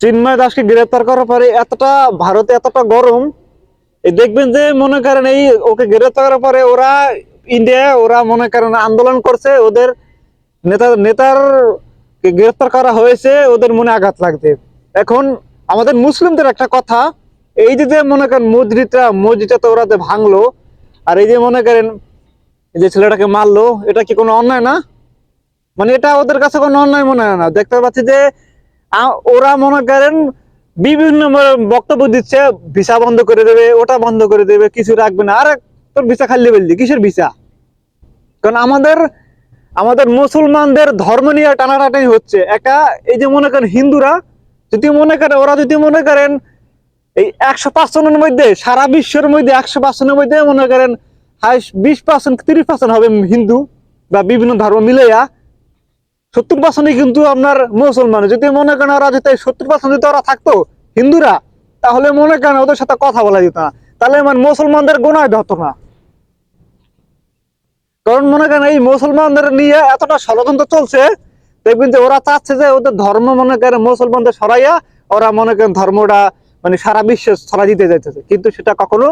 চিন্ময় দাসকে গ্রেপ্তার করার পরে এতটা ভারতে এতটা গরম দেখবেন যে মনে করেন এই ওকে গ্রেপ্তার করার পরে ওরা ইন্ডিয়া ওরা মনে করেন আন্দোলন করছে, ওদের নেতা নেতার কে গ্রেপ্তার করা হয়েছে, ওদের মনে আঘাত লাগছে। এখন আমাদের মুসলিমদের একটা কথা, এই যে যে মনে করেন মসজিদটা মসজিদটা তো ওরা যে ভাঙলো, আর এই যে মনে করেন যে ছেলেটাকে মারলো, এটা কি কোনো অন্যায় না? মানে এটা ওদের কাছে কোনো অন্যায় মনে হয় না। দেখতে পাচ্ছি যে ওরা মনে করেন বিভিন্ন বক্তব্য দিচ্ছে, ভিসা বন্ধ করে দেবে, ওটা বন্ধ করে দেবে, কিছু রাখবে না। আরে, তোর ভিসা খালি বললি কিসের ভিসা? কারণ আমাদের আমাদের মুসলমানদের ধর্ম নিয়ে টানাটানি হচ্ছে। একা, এই যে মনে করেন হিন্দুরা, যদি মনে করেন ওরা যদি মনে করেন এই একশো পার্সেন্টের মধ্যে, সারা বিশ্বের মধ্যে একশো পার্সেন্টের মধ্যে মনে করেন হাই বিশ পার্সেন্ট তিরিশ পার্সেন্ট হবে হিন্দু বা বিভিন্ন ধর্ম মিলেয়া সত্তর পার্সেন্টই কিন্তু আপনার মুসলমান। যদি মনে করেন ওরা যদি সত্তর পার্সেন্ট যদি ওরা থাকতো, হিন্দুরা, তাহলে মনে করেন ওদের সাথে কথা বলা যেত না। তাহলে মানে মুসলমানদের গোনায় হতো না। কারণ মনে করেন এই মুসলমানদের নিয়ে এতটা ষড়যন্ত্র চলছে, দেখবেন যে ওরা চাচ্ছে যে ওদের ধর্ম মনে করেন মুসলমানদের সরাইয়া ওরা মনে করেন ধর্মটা মানে সারা বিশ্বে ছড়া দিতে যাইতেছে। কিন্তু সেটা কখনো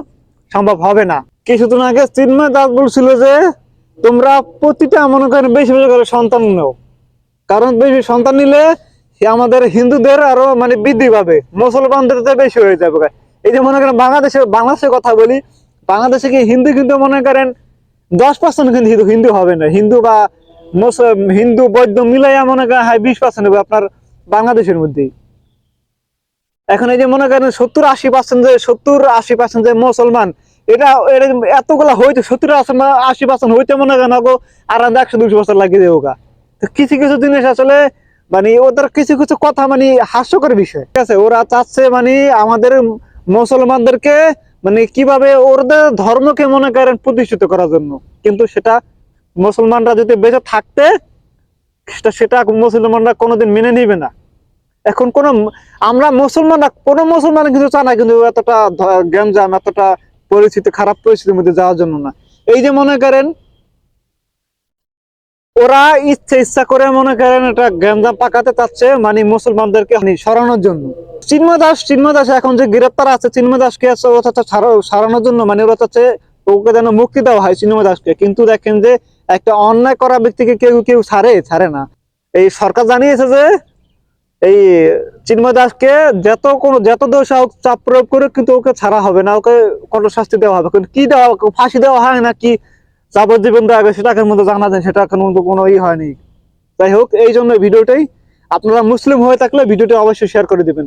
সম্ভব হবে না। কিছুদিন আগে চিন্ময় দাস বলছিল যে, তোমরা প্রতিটা মনে করেন বেশি বেশি করে সন্তান নাও। কারণ বেশি সন্তান নিলে আমাদের হিন্দুদের আরও মানে বৃদ্ধি পাবে, মুসলমানদের বেশি হয়ে যাবে। এই যে মনে করেন বাংলাদেশে, বাংলাদেশের কথা বলি, বাংলাদেশে কি হিন্দু কিন্তু মনে করেন দশ পার্সেন্ট কিন্তু হিন্দু হিন্দু হবে না। হিন্দু বা মুসলিম হিন্দু, বৌদ্ধ মিলাইয়া মনে করেন হাই বিশ পার্সেন্ট হবে আপনার বাংলাদেশের মধ্যেই। এখন এই যে মনে করেন সত্তর আশি পার্সেন্ট যে সত্তর আশি পার্সেন্ট যে মুসলমান, এটা এটা এতগুলা হইতে সত্তর আশি পার্সেন্ট হইতে মনে করেন আগো আর একশো দুশো বছর লাগিয়ে দেবো কিছু কিছু জিনিস আসলে মানে ওদের কিছু কিছু কথা মানে হাস্যকর বিষয়। ঠিক আছে, ওরা চাচ্ছে মানে আমাদের মুসলমানদেরকে মানে কীভাবে ওদের ধর্মকে মনে করেন প্রতিষ্ঠিত করার জন্য। কিন্তু সেটা মুসলমানরা যদি বেঁচে থাকতে, সেটা সেটা মুসলমানরা কোনোদিন মেনে নিবে না। এখন কোন আমরা মুসলমানরা, কোন মুসলমান কিন্তু চায় না কিন্তু এতটা গ্যাঞ্জাম, এতটা পরিস্থিতি খারাপ পরিস্থিতির মধ্যে যাওয়ার জন্য না। এই যে মনে করেন ওরা ইচ্ছে ইচ্ছা করে মনে করেন এটা গ্যাঞ্জাম পাকাতে চাচ্ছে মানে মুসলমানদেরকে মানে সরানোর জন্য। চিন্ময় দাস চিন্ময় দাস এখন যে গ্রেপ্তার আছে চিন্ময় দাসকে আছে ও চাচ্ছে জন্য মানে ওরা চাচ্ছে ওকে যেন মুক্তি দেওয়া হয় চিন্ময় দাসকে কিন্তু দেখেন যে একটা অন্যায় করা ব্যক্তিকে কেউ কেউ ছাড়ে ছাড়ে না। এই সরকার জানিয়েছে যে এই চিন্ময় দাসকে যত কোনো, যত দোষ হোক, চাপ প্রয়োগ করে কিন্তু ওকে ছাড়া হবে না, ওকে কোনো শাস্তি দেওয়া হবে। কিন্তু কি দেওয়া, ফাঁসি দেওয়া হয় না কি? যাবজ্জীবন দেওয়া সেটা এখন মধ্যে জানা যায়, সেটা এখন মধ্যে কোনো ই হয়নি। যাই হোক, এই জন্য ভিডিওটাই আপনারা মুসলিম হয়ে থাকলে ভিডিওটি অবশ্যই শেয়ার করে দিবেন।